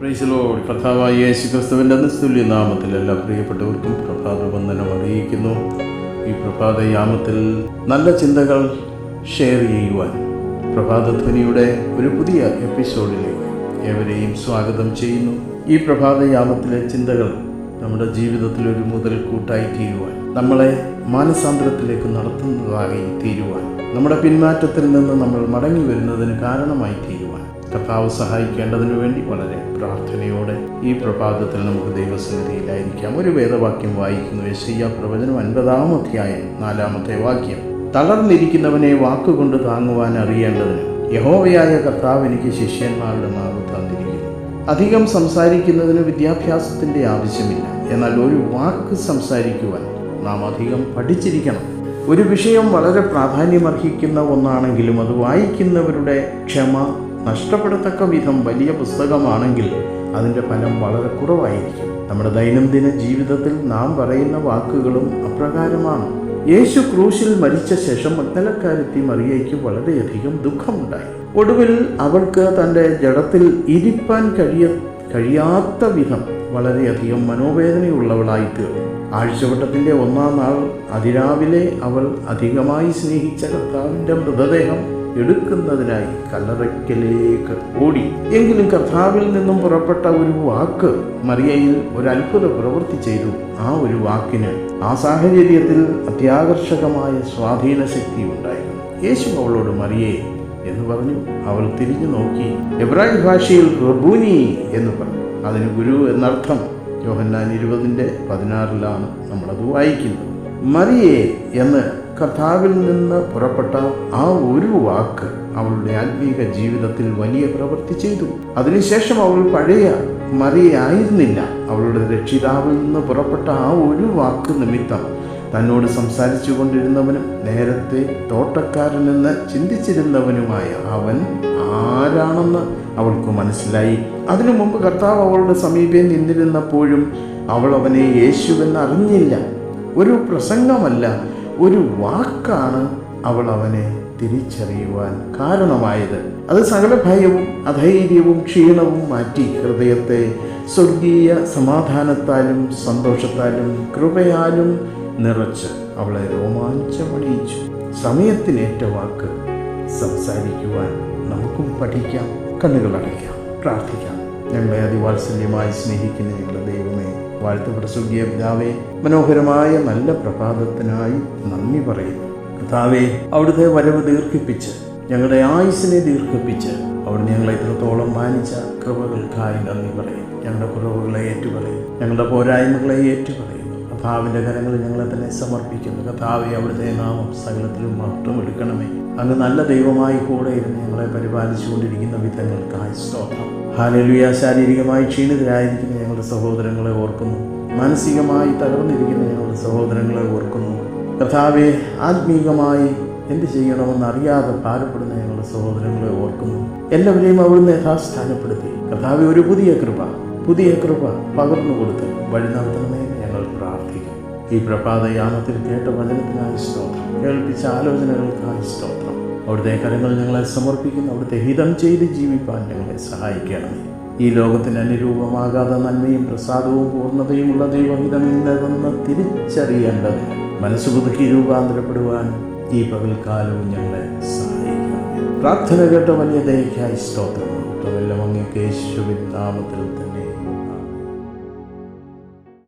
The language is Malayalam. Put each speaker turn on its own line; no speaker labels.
പ്രൈസലോട് കർത്താവായ യേശു ക്രിസ്തുവിന്റെ നിസ്തുല്യ നാമത്തിൽ എല്ലാ പ്രിയപ്പെട്ടവർക്കും പ്രഭാത വന്ദനം അറിയിക്കുന്നു. ഈ പ്രഭാതയാമത്തിൽ നല്ല ചിന്തകൾ ഷെയർ ചെയ്യുവാൻ പ്രഭാതധ്വനിയുടെ ഒരു പുതിയ എപ്പിസോഡിലേക്ക് ഏവരെയും സ്വാഗതം ചെയ്യുന്നു. ഈ പ്രഭാതയാമത്തിലെ ചിന്തകൾ നമ്മുടെ ജീവിതത്തിൽ ഒരു മുതൽക്കൂട്ടായി തീരുവാൻ നമ്മളെ മാനസാന്തരത്തിലേക്ക് നടത്തുന്നതായി തീരുവാൻ നമ്മുടെ പിന്മാറ്റത്തിൽ നിന്ന് നമ്മൾ മടങ്ങി വരുന്നതിന് കാരണമായി തീരുവാൻ കർത്താവ് സഹായിക്കേണ്ടതിനു വേണ്ടി വളരെ പ്രാർത്ഥനയോടെ ഈ പ്രഭാതത്തിൽ നമുക്ക് ദൈവസന്നിധിയിലായിരിക്കാം. ഒരു വേദവാക്യം വായിക്കുന്നു. യശയ്യ പ്രവചനം അൻപതാം അധ്യായം നാലാമത്തെ വാക്യം. തളർന്നിരിക്കുന്നവനെ വാക്കുകൊണ്ട് താങ്ങുവാൻ അറിയേണ്ടതിന് യഹോവയായ കർത്താവ് എനിക്ക് ശിഷ്യന്മാരുടെ നാവ് തന്നിരിക്കുന്നു. അധികം സംസാരിക്കുന്നതിന് വിദ്യാഭ്യാസത്തിന്റെ ആവശ്യമില്ല. എന്നാൽ ഒരു വാക്ക് സംസാരിക്കുവാൻ നാം അധികം പഠിച്ചിരിക്കണം. ഒരു വിഷയം വളരെ പ്രാധാന്യമർഹിക്കുന്ന ഒന്നാണെങ്കിലും അത് വായിക്കുന്നവരുടെ ക്ഷമ നഷ്ടപ്പെടത്തക്ക വിധം വലിയ പുസ്തകമാണെങ്കിൽ അതിന്റെ ഫലം വളരെ കുറവായിരിക്കും. നമ്മുടെ ദൈനംദിന ജീവിതത്തിൽ നാം പറയുന്ന വാക്കുകളും അപ്രകാരമാണ്. യേശു ക്രൂശിൽ മരിച്ച ശേഷം മഗ്നലക്കാരത്തി മറിയയ്ക്ക് വളരെയധികം ദുഃഖമുണ്ടായി. ഒടുവിൽ അവൾക്ക് തന്റെ ജഡത്തിൽ ഇരിപ്പാൻ കഴിയ കഴിയാത്ത വിധം വളരെയധികം മനോവേദനയുള്ളവളായി തീർന്നു ആഴ്ചവട്ടത്തിന്റെ ഒന്നാം നാൾ അതിരാവിലെ അവൾ അധികമായി സ്നേഹിച്ച കർത്താവിന്റെ മൃതദേഹം എടുക്കുന്നതിനായി കല്ലറയ്ക്കലേക്ക് ഓടി. എങ്കിലും കഥാവിൽ നിന്നും പുറപ്പെട്ട ഒരു വാക്ക് മറിയയിൽ ഒരു അത്ഭുത പ്രവൃത്തി ചെയ്തു. ആ ഒരു വാക്കിന് ആ സാഹചര്യത്തിൽ അത്യാകർഷകമായ സ്വാധീന ശക്തി ഉണ്ടായിരുന്നു. യേശു അവളോട് മറിയേ എന്ന് പറഞ്ഞു. അവൾ തിരിഞ്ഞു നോക്കി. എബ്രാഹിം ഭാഷയിൽ റബൂനി എന്ന് പറഞ്ഞു. അതിന് ഗുരു എന്നർത്ഥം യോഹന്നാൻ ഇരുപതിന്റെ പതിനാറിലാണ് നമ്മളത് വായിക്കുന്നത്. മറിയേ എന്ന് കർത്താവിൽ നിന്ന് പുറപ്പെട്ട ആ ഒരു വാക്ക് അവളുടെ ആത്മീക ജീവിതത്തിൽ വലിയ പ്രവൃത്തി ചെയ്തു. അതിനുശേഷം അവൾ പഴയ മറിയായിരുന്നില്ല. അവളുടെ രക്ഷിതാവിൽ നിന്ന് പുറപ്പെട്ട ആ ഒരു വാക്ക് നിമിത്തം തന്നോട് സംസാരിച്ചു കൊണ്ടിരുന്നവനും നേരത്തെ തോട്ടക്കാരനെന്ന് ചിന്തിച്ചിരുന്നവനുമായ അവൻ ആരാണെന്ന് അവൾക്ക് മനസ്സിലായി. അതിനു മുമ്പ് കർത്താവ് അവളുടെ സമീപേ നിന്നിരുന്നപ്പോഴും അവൾ അവനെ യേശുവെന്ന് അറിഞ്ഞില്ല. ഒരു പ്രസംഗമല്ല ഒരു വാക്കാണ് അവൾ അവനെ തിരിച്ചറിയുവാൻ കാരണമായത്. അത് സകല ഭയവും അധൈര്യവും ക്ഷീണവും മാറ്റി ഹൃദയത്തെ സ്വർഗീയ സമാധാനത്താലും സന്തോഷത്താലും കൃപയാലും നിറച്ച് അവളെ രോമാഞ്ചമണിയിച്ചു. സമയത്തിനേറ്റ വാക്ക് സംസാരിക്കുവാൻ നമുക്കും പഠിക്കാം കണ്ണുകളടയ്ക്കാം പ്രാർത്ഥിക്കാം. ഞങ്ങളെ അതിവാത്സല്യമായി സ്നേഹിക്കുന്ന ഞങ്ങളുടെ ദൈവമേ വാഴ്ത്തപ്പെട്ട പ്രസുഖിയ പിതാവേ മനോഹരമായ നല്ല പ്രഭാതത്തിനായി നന്ദി പറയുന്നു. പിതാവേ അവിടുത്തെ വരവ് ദീർഘിപ്പിച്ച് ഞങ്ങളുടെ ആയുസിനെ ദീർഘിപ്പിച്ച് അവിടുന്ന് ഞങ്ങളെ ഇത്രത്തോളം മാനിച്ച കൃപകൾക്കായി നന്ദി പറയും ഞങ്ങളുടെ കുറവുകളെ ഏറ്റുപറയും ഞങ്ങളുടെ പോരായ്മകളെ ഏറ്റുപറയുന്നു കഥാവിന്റെ കരങ്ങളിൽ ഞങ്ങളെ തന്നെ സമർപ്പിക്കുന്നു. കഥാവെ അവിടുത്തെ നാമം സകലത്തിലും മഹത്വം എടുക്കണമേ. അങ്ങ് നല്ല ദൈവമായി കൂടെ ഇരുന്ന് ഞങ്ങളെ പരിപാലിച്ചുകൊണ്ടിരിക്കുന്ന വിധങ്ങൾക്കായി സ്തോത്രം. ഹാലലുയ ശാരീരികമായി ക്ഷീണിതരായിരിക്കുന്ന ഞങ്ങളുടെ സഹോദരങ്ങളെ ഓർക്കുന്നു. മാനസികമായി തകർന്നിരിക്കുന്ന ഞങ്ങളുടെ സഹോദരങ്ങളെ ഓർക്കുന്നു. കഥാവെ ആത്മീകമായി എന്ത് ചെയ്യണമെന്ന് അറിയാതെ ഭാരപ്പെടുന്ന ഞങ്ങളുടെ സഹോദരങ്ങളെ ഓർക്കുന്നു. എല്ലാവരെയും അവിടുന്ന് യഥാസ്ഥാനപ്പെടുത്തി. കഥാവെ ഒരു പുതിയ കൃപ പുതിയ കൃപ പകർന്നു കൊടുത്ത് വഴി നടത്തണമെന്ന് ഞങ്ങൾ പ്രാർത്ഥിക്കും ഈ പ്രഭാതയാമത്തിൽ കേട്ട വചനത്തിനായി സ്തോത്രം. കേൾപ്പിച്ച ആലോചനകൾക്കായി സ്തോത്രം. അവിടുത്തെ കരങ്ങൾ ഞങ്ങളെ സമർപ്പിക്കുന്നു. അവിടുത്തെ ഹിതം ചെയ്ത് ജീവിപ്പാൻ ഞങ്ങളെ സഹായിക്കണം ഈ ലോകത്തിന് അനുരൂപമാകാതെ നന്മയും പ്രസാദവും പൂർണതയുമുള്ള ദൈവഹിതം ഇന്നതെന്ന് തിരിച്ചറിയേണ്ടത് മനസ്സ് പുതുക്കി രൂപാന്തരപ്പെടുവാൻ ഈ പകൽക്കാലവും ഞങ്ങളെ സഹായിക്കണം പ്രാർത്ഥന കേട്ട വലിയ ദയക്കായി സ്തോത്രം. എല്ലാം അങ്ങേക്ക് യേശുവിൻ നാമത്തിൽ തന്നെ